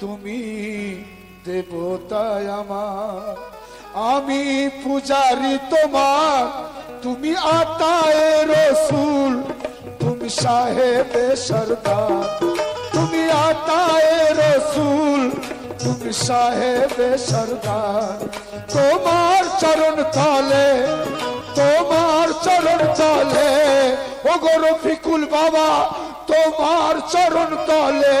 তুমি দেবতায় আমার। আমি পূজারি তোমার, তুমি আতায় রসুল, তুমি সাহেব সরদার তুমি আতায় রসুল, তুমি সাহেব সরদার তোমার চরণ তলে, তোমার চরণ তলে ও গো রফিকুল বাবা, তোমার চরণ তলে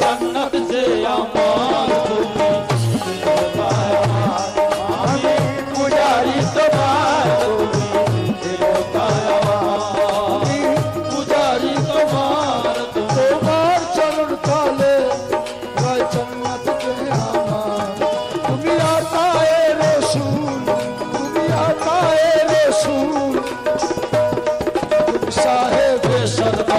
জান্নাত যে আমার তুমি। আমি পূজারি তোমার তুমি। পূজারি তোমার তোমার চরণ তলে জান্নাত যে আমার। সাহেবে সরদার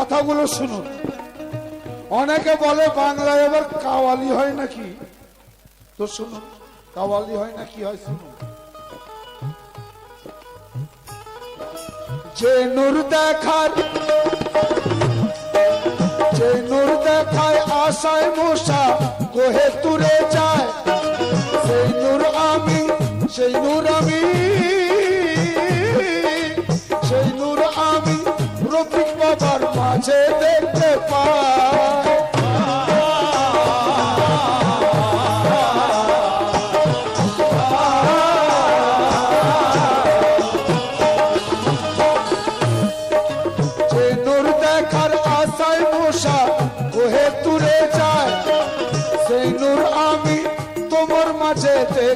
কথাগুলো শুনুন অনেকে বলে বাংলায় এবার কাওয়ালি হয় নাকি? তো শুনুন কাওয়ালি হয় না কি হয় শুনুন যে নূর দেখার, যে নূর দেখায় আশায় মশা কোহে তুরে যায়, সেই নূর আমি, সেই নূর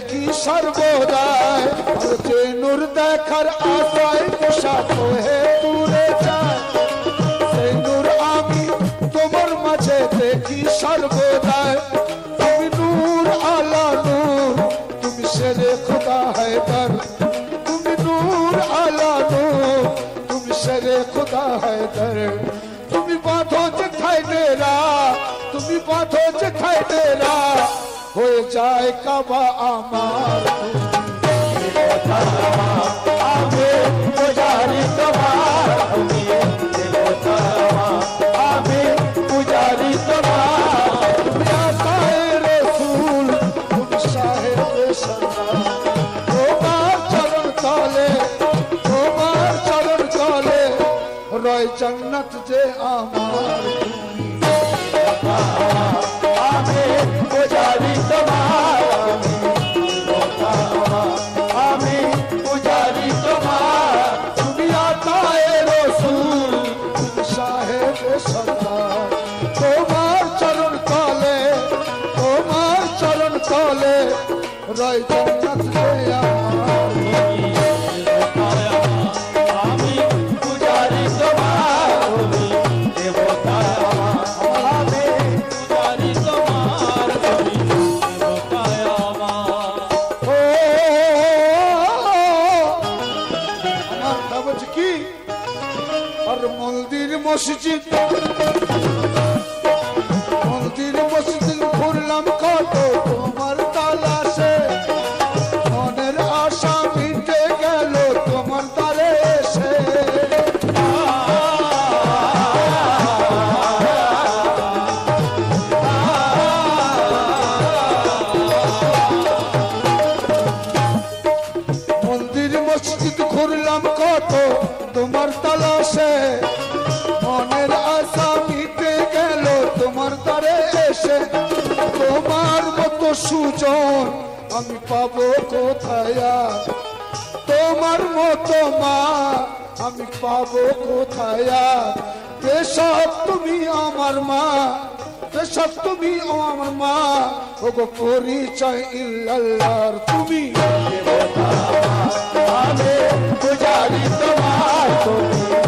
দেখি সর্বদায় যে নূর দেখার আশায় মশা কোহে তুরে যায়। নূর আমি তোমার মাঝে দেখি সর্বদায় তুমি নূর আলা নূর, তুমি শেরে খুদা হায়দার। তুমি নূর আলা নূর, তুমি শেরে খুদা হায়দার। তুমি বাঁধো যেখায় ডেরা তুমি বাঁধো যেখায় ডেরা হয়ে যায় কাবা আমার। আমি পূজারি তোমার। আমি পূজারি তোমার। রসুল সাহেবে তোমার চরণ তলে, তোমার চরণ তলে রয় জান্নাত যে আমার। তোমার চরণ তলে তোমার চরণ তলে রয় মন্দির মসজিদ। মন্দির মসজিদ ঘুরলাম সুজন আমি পাবো কোথায়? তোমার মতো মা, আমি পাবো কোথায়? বেশক তুমি আমার মা বেশক তুমি আমার মা, ওগো পরিচয় ইল্লাল্লাহর তুমি পূজারি তোমার তুমি